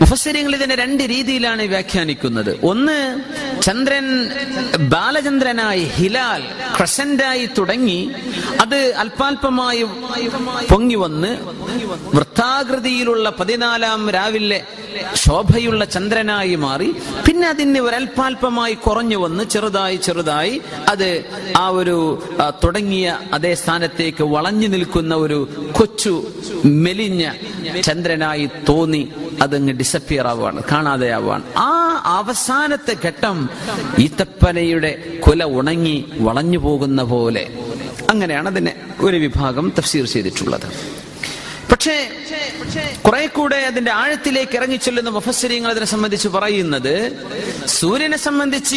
മുഫസ്സിരിങ്ങൾ ഇതിനെ രണ്ട് രീതിയിലാണ് വ്യാഖ്യാനിക്കുന്നത്. ഒന്ന് ചന്ദ്രൻ ബാലചന്ദ്രനായി ഹിലാൽ ക്രസന്റായി തുടങ്ങി അത് അല്പാൽപമായി പൊങ്ങി വന്ന് വൃത്താകൃതിയിലുള്ള പതിനാലാം രാവിലെ ശോഭയുള്ള ചന്ദ്രനായി മാറി. പിന്നെ അതിന് ഒരൽപാൽപമായി കുറഞ്ഞു വന്ന് ചെറുതായി ചെറുതായി അത് ആ ഒരു തുടങ്ങിയ അതേ സ്ഥാനത്തേക്ക് വളഞ്ഞു നിൽക്കുന്ന ഒരു കൊച്ചു മെലിഞ്ഞ ചന്ദ്രനായി തോന്നി. അതങ്ങ് ഡിസപ്പിയർ ആവുകയാണ് കാണാതെ ആവുകയാണ് ആ അവസാനത്തെ ഘട്ടം ഈത്തപ്പനയുടെ കുല ഉണങ്ങി വളഞ്ഞു പോകുന്ന പോലെ. അങ്ങനെയാണ് അതിനെ ഒരു വിഭാഗം തഫ്സീർ ചെയ്തിട്ടുള്ളത്. പക്ഷേ കുറെ കൂടെ അതിന്റെ ആഴത്തിലേക്ക് ഇറങ്ങിച്ചെല്ലുന്ന മുഫസ്സിരിങ്ങൾ അതിനെ സംബന്ധിച്ച് പറയുന്നത് സൂര്യനെ സംബന്ധിച്ച്.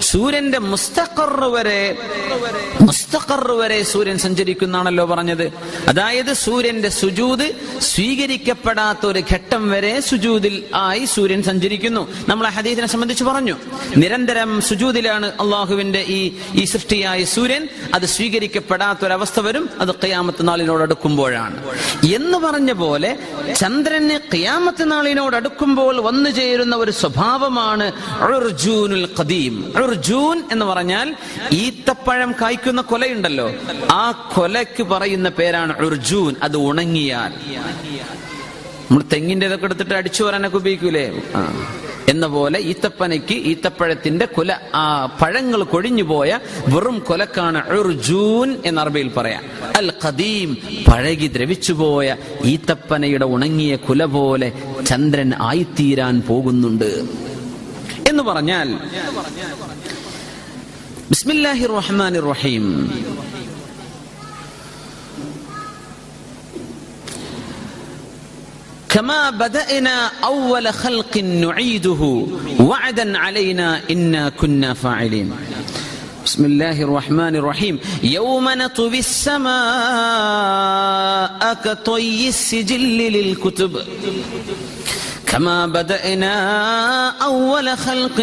സൂര്യന്റെ മുസ്തഖർ വരെ മുസ്തഖർ വരെ സൂര്യൻ സഞ്ചരിക്കുന്നാണല്ലോ പറഞ്ഞത്. അതായത് സൂര്യന്റെ സുജൂത് സ്വീകരിക്കപ്പെടാത്ത ഒരു ഘട്ടം വരെ സുജൂതിൽ ആയി സൂര്യൻ സഞ്ചരിക്കുന്നു. നമ്മൾ ഹദീദിനെ സംബന്ധിച്ച് പറഞ്ഞു. നിരന്തരം സുജൂതിലാണ് അള്ളാഹുവിന്റെ ഈ ഈ സൃഷ്ടിയായ സൂര്യൻ. അത് സ്വീകരിക്കപ്പെടാത്ത ഒരവസ്ഥ വരും. അത് ഖിയാമത്ത് നാളിനോട് അടുക്കുമ്പോഴാണ്. എന്ന് പറഞ്ഞ പോലെ ചന്ദ്രന് ക്യാമത്ത് നാളിനോട് അടുക്കുമ്പോൾ വന്നു ചേരുന്ന ഒരു സ്വഭാവമാണ് ഖദീം. എന്ന് പറഞ്ഞാൽ ഈത്തപ്പഴം കായ്ക്കുന്ന കൊലയുണ്ടല്ലോ. ആ കൊലയ്ക്ക് പറയുന്ന പേരാണ് ഉർജൂൻ. അത് ഉണങ്ങിയാൽ. നമ്മൾ തെങ്ങിന്റെ ഇതൊക്കെ എടുത്തിട്ട് അടിച്ചു വരാനൊക്കെ ഉപയോഗിക്കൂലേ. എന്ന പോലെ ഈത്തപ്പനയ്ക്ക് ഈത്തപ്പഴത്തിന്റെ കുല ആ പഴങ്ങൾ കൊഴിഞ്ഞു പോയ വെറും കൊലക്കാണ് ഉർജൂൻ എന്ന അറബിയിൽ പറയാം. അൽ ഖദീം പഴകി ദ്രവിച്ചുപോയ ഈത്തപ്പനയുടെ ഉണങ്ങിയ കുല പോലെ ചന്ദ്രൻ ആയിത്തീരാൻ പോകുന്നുണ്ട്. എന്ന് പറഞ്ഞാൽ ബിസ്മില്ലാഹിർ റഹ്മാനിർ റഹീം كما بدأنا أول خلق نعيده. وعدا علينا إنا كنا فاعلين. بسم الله الرحمن الرحيم. يوم نطوي السماء كطي السجل للكتب. كما بدأنا أول خلق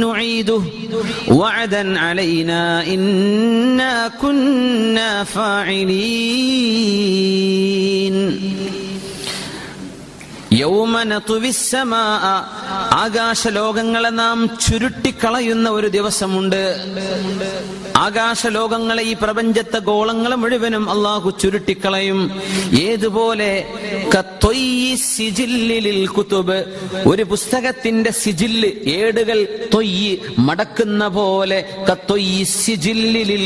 نعيده. وعدا علينا إنا كنا فاعلين. يوم نطوي السماء ആകാശലോകങ്ങളെ നാം ചുരുട്ടിക്കളയുന്ന ഒരു ദിവസമുണ്ട്. ആകാശലോകങ്ങളെ ഈ പ്രപഞ്ചത്തെ ഗോളങ്ങളെ മുഴുവനും അള്ളാഹു ചുരുട്ടിക്കളയും. ഏതുപോലെ? ഒരു പുസ്തകത്തിന്റെ സിജില്ല് ഏടുകൾ തൊയ്യ് മടക്കുന്ന പോലെ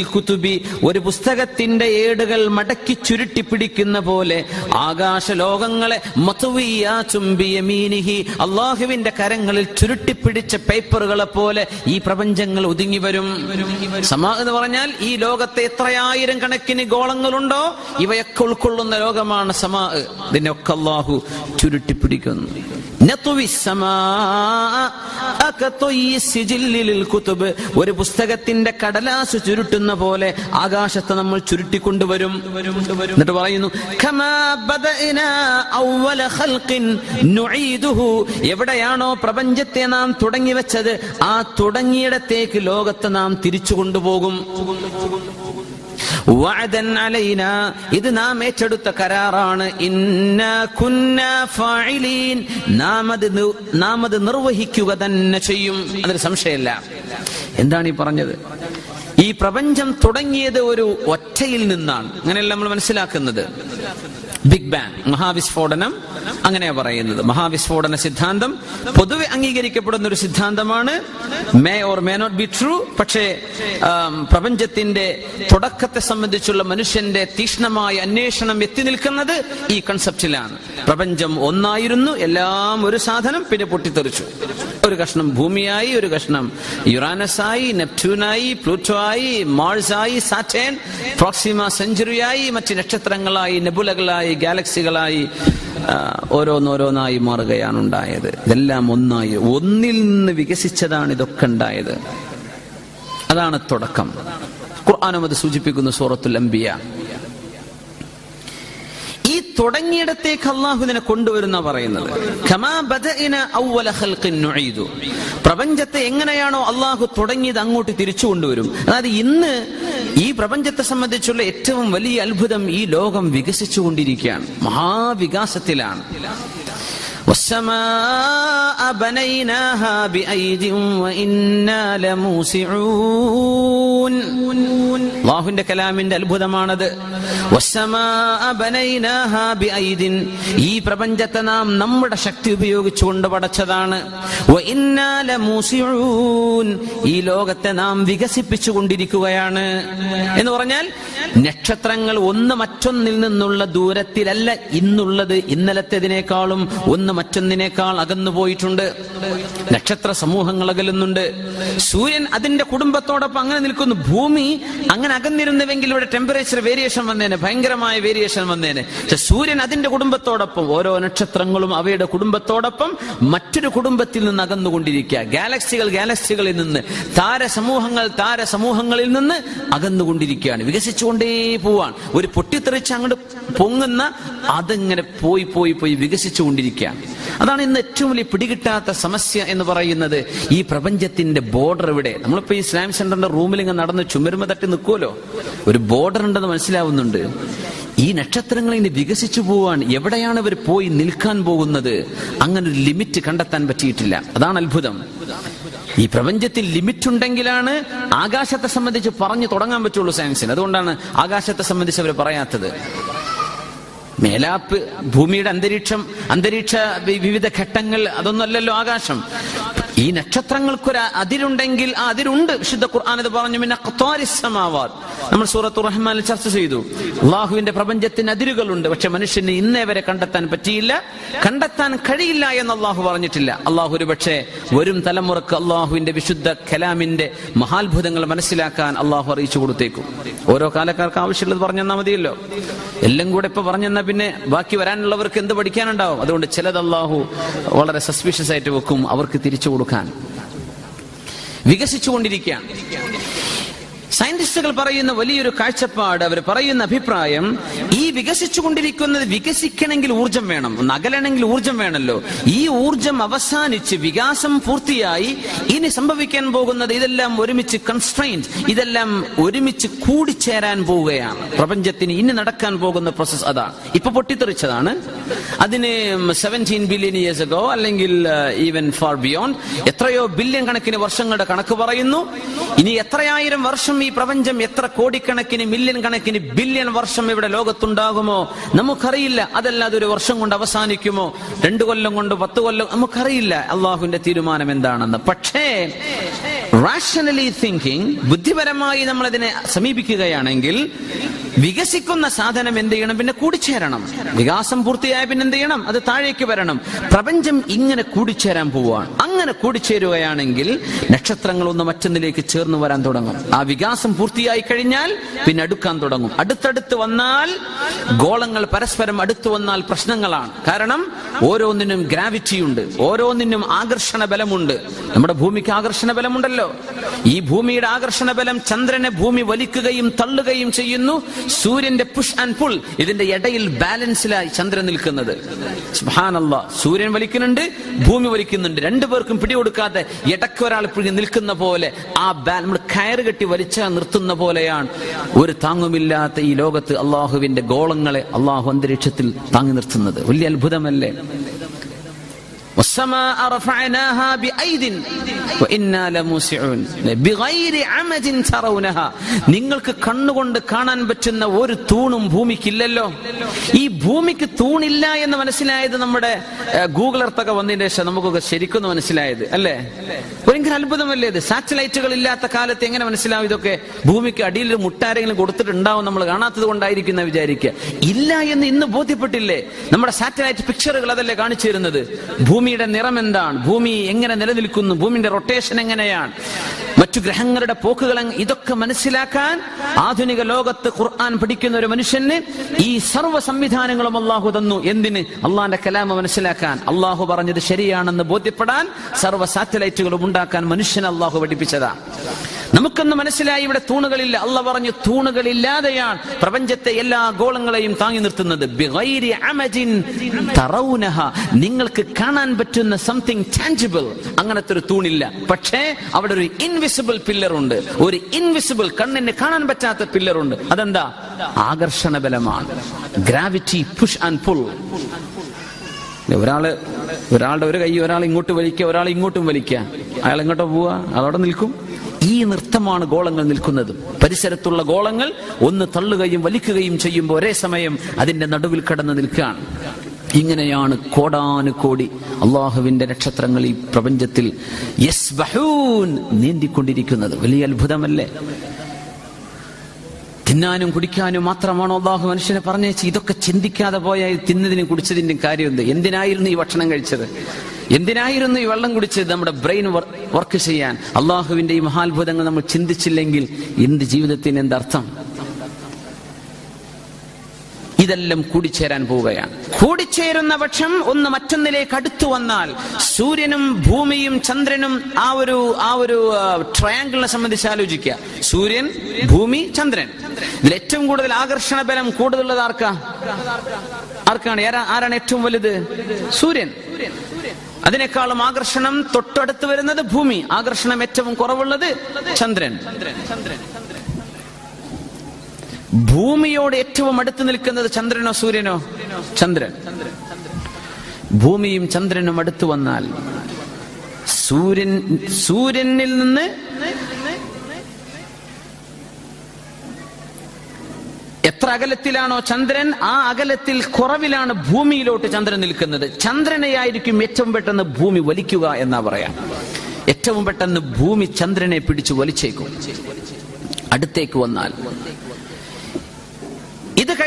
കുത്തുബി ഒരു പുസ്തകത്തിന്റെ ഏടുകൾ മടക്കി ചുരുട്ടി പിടിക്കുന്ന പോലെ ആകാശലോകങ്ങളെ അള്ളാഹുവിന്റെ അള്ളാഹുവിന്റെ കരങ്ങളിൽ ചുരുട്ടിപ്പിടിച്ച പേപ്പറുകളെ പോലെ ഈ പ്രപഞ്ചങ്ങൾ ഒതുങ്ങി വരും സമാ എന്ന് പറഞ്ഞാൽ ഈ ലോകത്തെ എത്രയായിരം കണക്കിന് ഗോളങ്ങളുണ്ടോ ഇവയൊക്കെ ഉൾക്കൊള്ളുന്ന ലോകമാണ് സമാ ഇതിനൊക്കെ അള്ളാഹു ചുരുട്ടിപ്പിടിക്കുന്നു. ഒരു പുസ്തകത്തിന്റെ കടലാസ് ചുരുട്ടുന്ന പോലെ ആകാശത്തെ നമ്മൾ ചുരുട്ടിക്കൊണ്ടുവരും എന്നിട്ട് പറയുന്നു. എവിടെയാണോ പ്രപഞ്ചത്തെ നാം തുടങ്ങി വെച്ചത് ആ തുടങ്ങിയിടത്തേക്ക് ലോകത്തെ നാം തിരിച്ചു കൊണ്ടുപോകും. ഇത് നാം ഏറ്റെടുത്ത കരാറാണ്. നാം അത് നാം അത് നിർവഹിക്കുക തന്നെ ചെയ്യും. അതൊരു സംശയമല്ല. എന്താണ് ഈ പറഞ്ഞത്? ഈ പ്രപഞ്ചം തുടങ്ങിയത് ഒരു ഒറ്റയിൽ നിന്നാണ്. അങ്ങനെയല്ല നമ്മൾ മനസ്സിലാക്കുന്നത്. ബിഗ് ബാങ് മഹാവിസ്ഫോടനം അങ്ങനെയാ പറയുന്നത്. മഹാവിസ്ഫോടന സിദ്ധാന്തം പൊതുവെ അംഗീകരിക്കപ്പെടുന്ന ഒരു സിദ്ധാന്തമാണ്. May or may not be true പക്ഷേ പ്രപഞ്ചത്തിന്റെ തുടക്കത്തെ സംബന്ധിച്ചുള്ള മനുഷ്യന്റെ തീക്ഷ്ണമായ അന്വേഷണം എത്തി നിൽക്കുന്നത് ഈ കൺസെപ്റ്റിലാണ് പ്രപഞ്ചം ഒന്നായിരുന്നു എല്ലാം ഒരു സാധനം പിന്നെ പൊട്ടിത്തെറിച്ചു. ഒരു കഷ്ണം ഭൂമിയായി ഒരു കഷ്ണം യുറാനസായി നെപ്റ്റ്യൂനായി പ്ലൂട്ടോ ആയി മാഴ്സായി സാറ്റേൺ പ്രോക്സിമ സെഞ്ചുറിയായി മറ്റ് നക്ഷത്രങ്ങളായി നെബുലകളായി ഗാലക്സികളായി ഓരോന്നോരോന്നായി മാറുകയാണ് ഉണ്ടായത്. ഇതെല്ലാം ഒന്നായി. ഒന്നിൽ നിന്ന് വികസിച്ചതാണ് ഇതൊക്കെ ഉണ്ടായത്. അതാണ് തുടക്കം. ഖുർആാനും അത് സൂചിപ്പിക്കുന്നു സൂറത്തുൽ അംബിയ. തുടങ്ങിയിടത്തേക്ക് അള്ളാഹു ഇതിനെ കൊണ്ടുവരുന്ന പറയുന്നത്. പ്രപഞ്ചത്തെ എങ്ങനെയാണോ അള്ളാഹു തുടങ്ങിയത് അങ്ങോട്ട് തിരിച്ചു കൊണ്ടുവരും. അതായത് ഇന്ന് ഈ പ്രപഞ്ചത്തെ സംബന്ധിച്ചുള്ള ഏറ്റവും വലിയ അത്ഭുതം ഈ ലോകം വികസിച്ചുകൊണ്ടിരിക്കുകയാണ്. മഹാവികാസത്തിലാണ്. والسماء بنيناها بأيد وإنا لموسعون അള്ളാഹുവിന്റെ കലാമിന്റെ അത്ഭുതമാണത് വസ്സമാഅ ബനൈനാഹാ ബിഐദിൻ. ഈ പ്രപഞ്ചത്തെ നാം നമ്മുടെ ശക്തി ഉപയോഗിച്ചുകൊണ്ട് പടച്ചതാണ് വഇന്നാ ലമൂസിഊൻ. ഈ ലോകത്തെ നാം വികസിപ്പിച്ചു കൊണ്ടിരിക്കുകയാണ് എന്ന് പറഞ്ഞാൽ നക്ഷത്രങ്ങൾ ഒന്ന് മറ്റൊന്നിൽ നിന്നുള്ള ദൂരത്തിലല്ല ഇന്നുള്ളത് ഇന്നലത്തേതിനേക്കാളും ഒന്ന് മറ്റൊന്നിനേക്കാൾ അകന്നു പോയിട്ടുണ്ട്. നക്ഷത്ര സമൂഹങ്ങൾ അകലുന്നുണ്ട്. സൂര്യൻ അതിന്റെ കുടുംബത്തോടൊപ്പം അങ്ങനെ നിൽക്കുന്നു. ഭൂമി അങ്ങനെ അകന്നിരുന്നുവെങ്കിൽ ഇവിടെ ടെമ്പറേച്ചർ വേരിയേഷൻ വന്നേനെ. ഭയങ്കരമായ വേരിയേഷൻ വന്നേനെ. പക്ഷെ സൂര്യൻ അതിന്റെ കുടുംബത്തോടൊപ്പം ഓരോ നക്ഷത്രങ്ങളും അവയുടെ കുടുംബത്തോടൊപ്പം മറ്റൊരു കുടുംബത്തിൽ നിന്ന് അകന്നുകൊണ്ടിരിക്കുക. ഗാലക്സികൾ ഗാലക്സികളിൽ നിന്ന് താരസമൂഹങ്ങൾ താരസമൂഹങ്ങളിൽ നിന്ന് അകന്നുകൊണ്ടിരിക്കുകയാണ്. വികസിച്ചുകൊണ്ടേ പോവാണ്. ഒരു പൊട്ടിത്തെറിച്ച് അങ്ങോട്ട് പൊങ്ങുന്ന അതിങ്ങനെ പോയി പോയി പോയി വികസിച്ചുകൊണ്ടിരിക്കുകയാണ്. അതാണ് ഇന്ന് ഏറ്റവും വലിയ പിടികിട്ടാത്ത സമസ്യ എന്ന് പറയുന്നത് ഈ പ്രപഞ്ചത്തിന്റെ ബോർഡർ ഇവിടെ. നമ്മളിപ്പോ ഈ ഇസ്ലാം സെന്ററിന്റെ റൂമിൽ ഇങ്ങനെ നടന്ന് ചുമരുമ തട്ടി നിൽക്കുമല്ലോ ഒരു ബോർഡർ ഉണ്ടെന്ന് മനസ്സിലാവുന്നുണ്ട്. ഈ നക്ഷത്രങ്ങൾ ഇനി വികസിച്ചു പോവാൻ എവിടെയാണ് ഇവർ പോയി നിൽക്കാൻ പോകുന്നത്? അങ്ങനെ ഒരു ലിമിറ്റ് കണ്ടെത്താൻ പറ്റിയിട്ടില്ല. അതാണ് അത്ഭുതം. ഈ പ്രപഞ്ചത്തിൽ ലിമിറ്റ് ഉണ്ടെങ്കിലാണ് ആകാശത്തെ സംബന്ധിച്ച് പറഞ്ഞു തുടങ്ങാൻ പറ്റുള്ളൂ സയൻസിന് അതുകൊണ്ടാണ് ആകാശത്തെ സംബന്ധിച്ച് അവർ പറയാത്തത്. മേലാപ്പ് ഭൂമിയുടെ അന്തരീക്ഷം അന്തരീക്ഷ വിവിധ ഘട്ടങ്ങൾ അതൊന്നല്ലല്ലോ ആകാശം ഈ നക്ഷത്രങ്ങൾക്കൊരു അതിരുണ്ടെങ്കിൽ ആ അതിരുണ്ട് വിശുദ്ധ ഖുർആൻ ഇത് പറഞ്ഞു പിന്നെ. നമ്മൾ സൂറത്ത് റഹ്മാനിൽ ചർച്ച ചെയ്തു. അള്ളാഹുവിന്റെ പ്രപഞ്ചത്തിന് അതിരുകളുണ്ട്. പക്ഷെ മനുഷ്യന് ഇന്നേ വരെ കണ്ടെത്താൻ പറ്റിയില്ല. കണ്ടെത്താൻ കഴിയില്ല എന്ന് അള്ളാഹു പറഞ്ഞിട്ടില്ല. അള്ളാഹു ഒരു പക്ഷേ വരും തലമുറയ്ക്ക് അള്ളാഹുവിന്റെ വിശുദ്ധ കലാമിന്റെ മഹാത്ഭുതങ്ങൾ മനസ്സിലാക്കാൻ അള്ളാഹു അറിയിച്ചു കൊടുത്തേക്കും. ഓരോ കാലക്കാർക്ക് ആവശ്യമുള്ളത് പറഞ്ഞു തന്നാൽ മതിയല്ലോ. എല്ലാം കൂടെ ഇപ്പൊ പറഞ്ഞെന്നാ പിന്നെ ബാക്കി വരാനുള്ളവർക്ക് എന്ത് പഠിക്കാനുണ്ടാവും? അതുകൊണ്ട് ചിലത് അള്ളാഹു വളരെ സസ്പീഷ്യസ് ആയിട്ട് വെക്കും. അവർക്ക് തിരിച്ചു കൊടുക്കാൻ. വികസിച്ചുകൊണ്ടിരിക്കുകയാണ്. സയന്റിസ്റ്റുകൾ പറയുന്ന വലിയൊരു കാഴ്ചപ്പാട് അവർ പറയുന്ന അഭിപ്രായം ഈ വികസിച്ചുകൊണ്ടിരിക്കുന്നത് വികസിക്കണമെങ്കിൽ ഊർജം വേണം നകലണമെങ്കിൽ ഊർജം വേണമല്ലോ ഈ ഊർജം അവസാനിച്ച് വികാസം പൂർത്തിയായി ഇനി സംഭവിക്കാൻ പോകുന്നത് ഇതെല്ലാം ഒരുമിച്ച് കൺസ്ട്രെയിൻസ് ഇതെല്ലാം ഒരുമിച്ച് കൂടിച്ചേരാൻ പോവുകയാണ്. പ്രപഞ്ചത്തിന് ഇനി നടക്കാൻ പോകുന്ന പ്രോസസ് അതാണ് ഇപ്പൊ പൊട്ടിത്തെറിച്ചതാണ്. അതിന് സെവന്റീൻ ബില്യൺ ഇയേഴ്സ് അഗോ അല്ലെങ്കിൽ ഈവൻ ഫോർ ബിയോണ്ട് എത്രയോ ബില്യൺ കണക്കിന് വർഷങ്ങളുടെ കണക്ക് പറയുന്നു. ഇനി എത്രയായിരം വർഷം ഈ പ്രപഞ്ചം എത്ര കോടിക്കണക്കിന് മില്യൺ കണക്കിന് ബില്യൺ വർഷം ഇവിടെ ലോകത്തുണ്ടാകുമോ? നമുക്കറിയില്ല. അതല്ലാതെ ഒരു വർഷം കൊണ്ട് അവസാനിക്കുമോ? രണ്ടു കൊല്ലം കൊണ്ട് പത്ത് കൊല്ലം നമുക്കറിയില്ല. അള്ളാഹുവിന്റെ തീരുമാനം എന്താണെന്ന്. പക്ഷേ റാഷണലി തിങ്കിങ് ബുദ്ധിപരമായി നമ്മൾ അതിനെ സമീപിക്കുകയാണെങ്കിൽ വികസിക്കുന്ന സാധനം എന്ത് ചെയ്യണം? പിന്നെ കൂടിച്ചേരണം. വികാസം പൂർത്തിയായ പിന്നെ എന്ത് ചെയ്യണം? അത് താഴേക്ക് വരണം. പ്രപഞ്ചം ഇങ്ങനെ കൂടിച്ചേരാൻ പോവുകയാണ്. അങ്ങനെ കൂടിച്ചേരുകയാണെങ്കിൽ നക്ഷത്രങ്ങൾ ഒന്ന് മറ്റൊന്നിലേക്ക് ചേർന്ന് വരാൻ തുടങ്ങും. ആ വികാസം പൂർത്തിയായി കഴിഞ്ഞാൽ പിന്നെ അടുക്കാൻ തുടങ്ങും. അടുത്തടുത്ത് വന്നാൽ ഗോളങ്ങൾ പരസ്പരം അടുത്തു വന്നാൽ പ്രശ്നങ്ങളാണ്. കാരണം ഓരോന്നിനും ഗ്രാവിറ്റി ഉണ്ട്. ഓരോന്നിനും ആകർഷണ ബലമുണ്ട്. നമ്മുടെ ഭൂമിക്ക് ആകർഷണ ബലമുണ്ടല്ലോ. ഈ ഭൂമിയുടെ ആകർഷണ ബലം ചന്ദ്രനെ ഭൂമി വലിക്കുകയും തള്ളുകയും ചെയ്യുന്നു. സൂര്യന്റെ പുഷ് ആൻഡ് പുൾ ഇതിന്റെ ഇടയിൽ ബാലൻസിലായി ചന്ദ്രൻ നിൽക്കുന്നത്. സൂര്യൻ വലിക്കുന്നുണ്ട് ഭൂമി വലിക്കുന്നുണ്ട്. രണ്ടുപേർക്കും പിടികൊടുക്കാതെ ഇടയ്ക്ക് ഒരാൾ പിടി നിൽക്കുന്ന പോലെ ആ ബാ നമ്മൾ കയറ് കെട്ടി വലിച്ചാൽ നിർത്തുന്ന പോലെയാണ്. ഒരു താങ്ങുമില്ലാത്ത ഈ ലോകത്ത് അള്ളാഹുവിന്റെ ഗോളങ്ങളെ അള്ളാഹു അന്തരീക്ഷത്തിൽ താങ്ങി നിർത്തുന്നത്. വലിയ അത്ഭുതമല്ലേ? നിങ്ങൾക്ക് കണ്ണുകൊണ്ട് കാണാൻ പറ്റുന്ന ഒരു തൂണും ഭൂമിക്കില്ലല്ലോ. ഈ ഭൂമിക്ക് തൂണില്ല എന്ന് മനസ്സിലായത് നമ്മുടെ ഗൂഗിൾ എർത്തൊക്കെ വന്നതിന് ശേഷം നമുക്കൊക്കെ ശരിക്കും മനസ്സിലായത് അല്ലേ? ഭയങ്കര അത്ഭുതമല്ലേ ഇത്? സാറ്റലൈറ്റുകൾ ഇല്ലാത്ത കാലത്ത് എങ്ങനെ മനസ്സിലാവും ഇതൊക്കെ? ഭൂമിക്ക് അടിയിൽ ഒരു മുട്ടാരെങ്കിലും കൊടുത്തിട്ടുണ്ടാവും നമ്മൾ കാണാത്തത് കൊണ്ടായിരിക്കുന്ന വിചാരിക്കുക. ഇല്ല എന്ന് ഇന്ന് ബോധ്യപ്പെട്ടില്ലേ? നമ്മുടെ സാറ്റലൈറ്റ് പിക്ചറുകൾ അതല്ലേ കാണിച്ചു തരുന്നത്? ഭൂമിയുടെ നിറം എന്താണ്? ഭൂമി എങ്ങനെ നിലനിൽക്കുന്നു? ഭൂമിന്റെ റൊട്ടേഷൻ എങ്ങനെയാണ്? മറ്റു ഗ്രഹങ്ങളുടെ പോക്കുകൾ ഇതൊക്കെ മനസ്സിലാക്കാൻ ആധുനിക ലോകത്ത് ഖുർആൻ പഠിക്കുന്ന ഒരു മനുഷ്യന് ഈ സർവ സംവിധാനങ്ങളും അള്ളാഹു തന്നു. എന്തിന്? അള്ളാന്റെ കലാമ മനസ്സിലാക്കാൻ. അള്ളാഹു പറഞ്ഞത് ശരിയാണെന്ന് ബോധ്യപ്പെടാൻ സർവ സാറ്റലൈറ്റുകളും ഉണ്ടാക്കാൻ മനുഷ്യനെ അള്ളാഹു പഠിപ്പിച്ചതാ. നമുക്കൊന്ന് മനസ്സിലായി ഇവിടെ തൂണുകളില്ല. അല്ല പറഞ്ഞു തൂണുകളില്ലാതെയാണ് പ്രപഞ്ചത്തെ എല്ലാ ഗോളങ്ങളെയും താങ്ങി നിർത്തുന്നത്. നിങ്ങൾക്ക് കാണാൻ പറ്റുന്ന സംതിങ് ടാഞ്ചിബിൾ അങ്ങനത്തെ ഒരു തൂണില്ല. പക്ഷേ അവിടെ ഒരു ഇൻവിസിബിൾ പില്ലർ ഉണ്ട്. ഒരു ഇൻവിസിബിൾ കണ്ണിന് കാണാൻ പറ്റാത്ത പില്ലർ ഉണ്ട്. അതെന്താ? ആകർഷണ ബലമാണ്. ഗ്രാവിറ്റി പുഷ് ആൻഡ് പുൾ ഒരാൾ ഒരാളുടെ ഒരു കൈ ഒരാൾ ഇങ്ങോട്ട് വലിക്കുക ഒരാൾ ഇങ്ങോട്ടും വലിക്കുക. അയാൾ എങ്ങോട്ടോ പോവുക? അതവിടെ നിൽക്കും. ഈ നൃത്തമാണ് ഗോളങ്ങൾ നിൽക്കുന്നത്. പരിസരത്തുള്ള ഗോളങ്ങൾ ഒന്ന് തള്ളുകയും വലിക്കുകയും ചെയ്യുമ്പോൾ ഒരേ സമയം അതിന്റെ നടുവിൽ കടന്നു നിൽക്കുകയാണ്. ഇങ്ങനെയാണ് കോടാനുകോടി അള്ളാഹുവിന്റെ നക്ഷത്രങ്ങൾ ഈ പ്രപഞ്ചത്തിൽ യസ്ബഹൂൻ നീന്തിക്കൊണ്ടിരിക്കുന്നത്. വലിയ അത്ഭുതമല്ലേ? തിന്നാനും കുടിക്കാനും മാത്രമാണോ അള്ളാഹു മനുഷ്യനെ പറഞ്ഞേച്ച് ഇതൊക്കെ ചിന്തിക്കാതെ പോയാൽ തിന്നതിനും കുടിച്ചതിന്റെ കാര്യമുണ്ട് എന്ത് എന്തിനായിരുന്നു ഈ ഭക്ഷണം കഴിച്ചത്? എന്തിനായിരുന്നു ഈ വെള്ളം കുടിച്ച് നമ്മുടെ ബ്രെയിൻ വർക്ക് ചെയ്യാൻ? അള്ളാഹുവിന്റെ ഈ മഹാത്ഭുതങ്ങൾ നമ്മൾ ചിന്തിച്ചില്ലെങ്കിൽ എന്ത് ജീവിതത്തിന് എന്തർത്ഥം ഇതെല്ലാം കൂടിച്ചേരാൻ പോവുകയാണ്. കൂടിച്ചേരുന്ന പക്ഷം ഒന്ന് മറ്റൊന്നിലേക്ക് അടുത്തു വന്നാൽ സൂര്യനും ഭൂമിയും ചന്ദ്രനും ആ ഒരു ആ ഒരു ട്രയാങ്കിളിനെ സംബന്ധിച്ച് ആലോചിക്കുക. സൂര്യൻ ഭൂമി ചന്ദ്രൻ. ഇതിൽ ഏറ്റവും കൂടുതൽ ആകർഷണ ബലം കൂടുതലുള്ളത് ആർക്കാ? ആർക്കാണ്? ആരാണ് ഏറ്റവും വലുത്? സൂര്യൻ. അതിനേക്കാളും ആകർഷണം തൊട്ടടുത്ത് വരുന്നത് ഭൂമി. ആകർഷണം ഏറ്റവും കുറവുള്ളത് ചന്ദ്രൻ. ഭൂമിയോട് ഏറ്റവും അടുത്ത് നിൽക്കുന്നത് ചന്ദ്രനോ സൂര്യനോ? ചന്ദ്രൻ. ഭൂമിയും ചന്ദ്രനും അടുത്തു വന്നാൽ സൂര്യൻ സൂര്യനിൽ നിന്ന് അകലത്തിലാണോ ചന്ദ്രൻ? ആ അകലത്തിൽ കുറവിലാണ് ഭൂമിയിലോട്ട് ചന്ദ്രൻ നിൽക്കുന്നത്. ചന്ദ്രനെയായിരിക്കും ഏറ്റവും പെട്ടെന്ന് ഭൂമി വലിക്കുക എന്നാ പറയാം. ഏറ്റവും പെട്ടെന്ന് ഭൂമി ചന്ദ്രനെ പിടിച്ചു വലിച്ചേക്കും. അടുത്തേക്ക് വന്നാൽ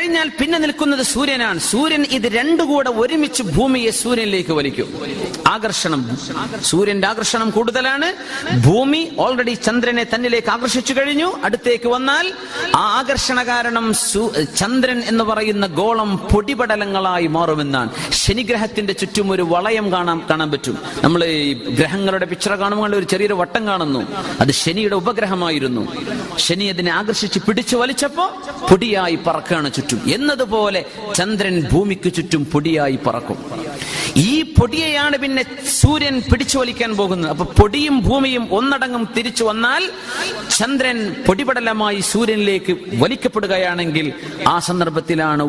കഴിഞ്ഞാൽ പിന്നെ നിൽക്കുന്നത് സൂര്യനാണ്. സൂര്യൻ ഇത് രണ്ടു കൂടെ ഒരുമിച്ച് ഭൂമിയെ സൂര്യനിലേക്ക് വലിക്കും. ആകർഷണം. സൂര്യന്റെ ആകർഷണം കൂടുതലാണ്. ഭൂമി ഓൾറെഡി ചന്ദ്രനെ തന്നിലേക്ക് ആകർഷിച്ചു കഴിഞ്ഞു. അടുത്തേക്ക് വന്നാൽ ആ ആകർഷണ കാരണം ചന്ദ്രൻ എന്ന് പറയുന്ന ഗോളം പൊടിപടലങ്ങളായി മാറുമെന്നാണ്. ശനിഗ്രഹത്തിന്റെ ചുറ്റും ഒരു വളയം കാണാൻ കാണാൻ പറ്റും. നമ്മൾ ഈ ഗ്രഹങ്ങളുടെ പിക്ചർ കാണുമ്പോൾ ഒരു ചെറിയൊരു വട്ടം കാണുന്നു. അത് ശനിയുടെ ഉപഗ്രഹമായിരുന്നു. ശനി അതിനെ ആകർഷിച്ച് പിടിച്ചു വലിച്ചപ്പോ പൊടിയായി പറക്കാണ് ചുറ്റും. എന്നതുപോലെ ചന്ദ്രൻ ഭൂമിക്ക് ചുറ്റും പൊടിയായി പറക്കും. ഈ പൊടിയെയാണ് പിന്നെ സൂര്യൻ പിടിച്ചു വലിക്കാൻ പോകുന്നത്. അപ്പൊ പൊടിയും ഭൂമിയും ഒന്നടങ്കം തിരിച്ചു വന്നാൽ ചന്ദ്രൻ പൊടിപടലമായി സൂര്യനിലേക്ക് വലിക്കപ്പെടുകയാണെങ്കിൽ ആ സന്ദർഭത്തിലാണ്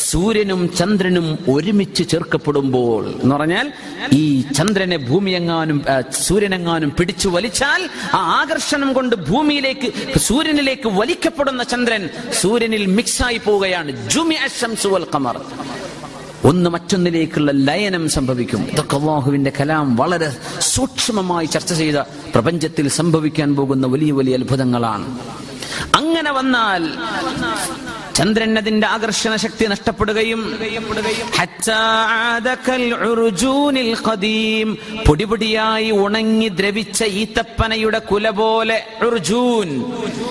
സൂര്യനും ചന്ദ്രനും ഒരുമിച്ച് ചേർക്കപ്പെടുമ്പോൾ എന്ന് പറഞ്ഞാൽ ഈ ചന്ദ്രനെ ഭൂമിയെങ്ങാനും സൂര്യനെങ്ങാനും പിടിച്ചു വലിച്ചാൽ ആ ആകർഷണം കൊണ്ട് ഭൂമിയിലേക്ക് സൂര്യനിലേക്ക് വലിക്കപ്പെടുന്ന ചന്ദ്രൻ സൂര്യനിൽ മിക്സായി പോവുകയാണ്. വൽ ഒന്ന് മറ്റൊന്നിലേക്കുള്ള ലയനം സംഭവിക്കും. ഇതൊക്കെ അള്ളാഹുവിന്റെ കലാം വളരെ സൂക്ഷ്മമായി ചർച്ച ചെയ്ത പ്രപഞ്ചത്തിൽ സംഭവിക്കാൻ പോകുന്ന വലിയ വലിയ അത്ഭുതങ്ങളാണ്. അങ്ങനെ വന്നാൽ ചന്ദ്രൻ അതിന്റെ ആകർഷണ ശക്തി നഷ്ടപ്പെടുകയും. പൊടിപൊടിയായി ഉണങ്ങി ദ്രവിച്ച ഈത്തപ്പനയുടെ കുല പോലെ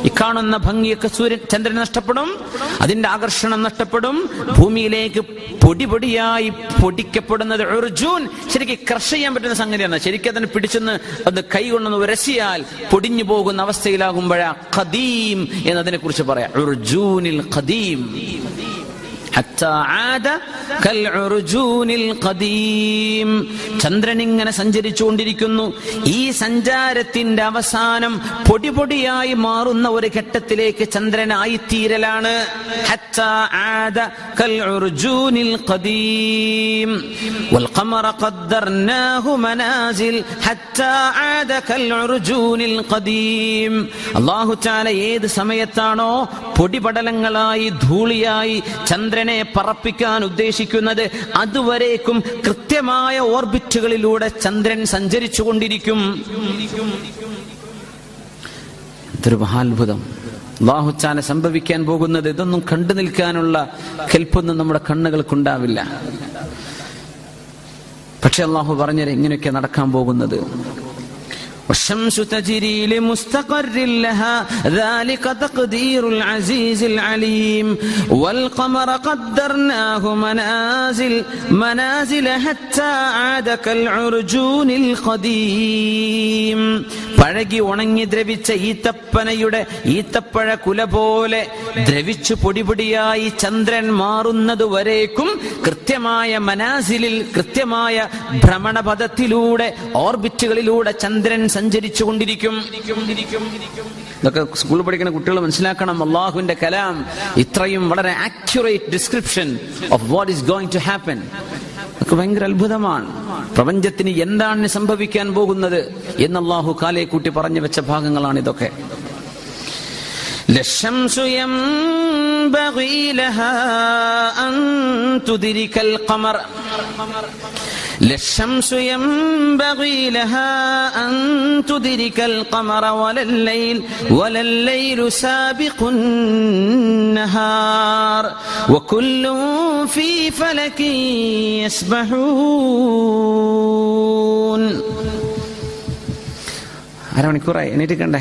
ഈ കാണുന്ന ഭംഗിയൊക്കെ സൂര്യൻ ചന്ദ്രൻ നഷ്ടപ്പെടും അതിന്റെ ആകർഷണം നഷ്ടപ്പെടും. ഭൂമിയിലേക്ക് പൊടിപൊടിയായി പൊടിക്കപ്പെടുന്നത് ഉർജൂൻ. ശരിക്കും ക്രഷ് ചെയ്യാൻ പറ്റുന്ന സംഗതിയാണ്. ശരിക്കും അതിനെ പിടിച്ചെന്ന് അത് കൈ കൊണ്ടൊന്ന് ഉരസിയാൽ പൊടിഞ്ഞു പോകുന്ന അവസ്ഥയിലാകുമ്പോഴാ ഖദീം എന്നതിനെ കുറിച്ച് പറയാം. ഉർജൂനിൽ ഖദീം. قديم حتى عاد ചന്ദ്രൻ ഇങ്ങനെ സഞ്ചരിച്ചുകൊണ്ടിരിക്കുന്നു. ഈ സഞ്ചാരത്തിന്റെ അവസാനം പൊടിപൊടിയായി മാറുന്ന ഒരു ഘട്ടത്തിലേക്ക് ചന്ദ്രനായി തീരലാണ് ഏത് സമയത്താണോ പൊടിപടലങ്ങളായി ധൂളിയായി ചന്ദ്രനെ പറപ്പിക്കാൻ ഉദ്ദേശിച്ചു ഉദ്ദേശിക്കുന്നത് അതുവരേക്കും കൃത്യമായ ഓർബിറ്റുകളിലൂടെ ചന്ദ്രൻ സഞ്ചരിച്ചു കൊണ്ടിരിക്കും ഇതൊരു മഹാത്ഭുതം. അള്ളാഹുച്ചാല സംഭവിക്കാൻ പോകുന്നത് ഇതൊന്നും കണ്ടു നിൽക്കാനുള്ള കെൽപ്പൊന്നും നമ്മുടെ കണ്ണുകൾക്കുണ്ടാവില്ല. പക്ഷെ അള്ളാഹു പറഞ്ഞത് ഇങ്ങനെയൊക്കെ നടക്കാൻ പോകുന്നത്. والشمس تجري لمستقر لها ذلك تقدير العزيز العليم والقمر قدرناه منازل منازل حتى عاد كالعرجون القديم പഴകി ഉണങ്ങി ദ്രവിച്ച ഈത്തപ്പനയുടെ ഈത്തപ്പഴ കുല പോലെ ദ്രവിച്ചു പൊടിപൊടിയായി ചന്ദ്രൻ മാറുന്നത് വരേക്കും കൃത്യമായ മനാസിലിൽ കൃത്യമായ ഭ്രമണപഥത്തിലൂടെ ഓർബിറ്റുകളിലൂടെ ചന്ദ്രൻ സഞ്ചരിച്ചു കൊണ്ടിരിക്കും ഇതൊക്കെ സ്കൂളിൽ പഠിക്കുന്ന കുട്ടികൾ മനസ്സിലാക്കണം അള്ളാഹുവിന്റെ കലാം ഇത്രയും വളരെ accurate description of what is going to happen ഒക്കെ ഭയങ്കര അത്ഭുതമാണ് പ്രപഞ്ചത്തിന് എന്താണ് സംഭവിക്കാൻ പോകുന്നത് എന്ന് അള്ളാഹു കാലയെ കൂട്ടി പറഞ്ഞു വെച്ച ഭാഗങ്ങളാണ് ഇതൊക്കെ للشمس ينبغي لها أن تدرك القمر للشمس ينبغي لها أن تدرك القمر ولا الليل ولا الليل سابق النهار وكل في فلك يسبحون അരമണിക്കൂറായി എണീറ്റിക്കണ്ടേ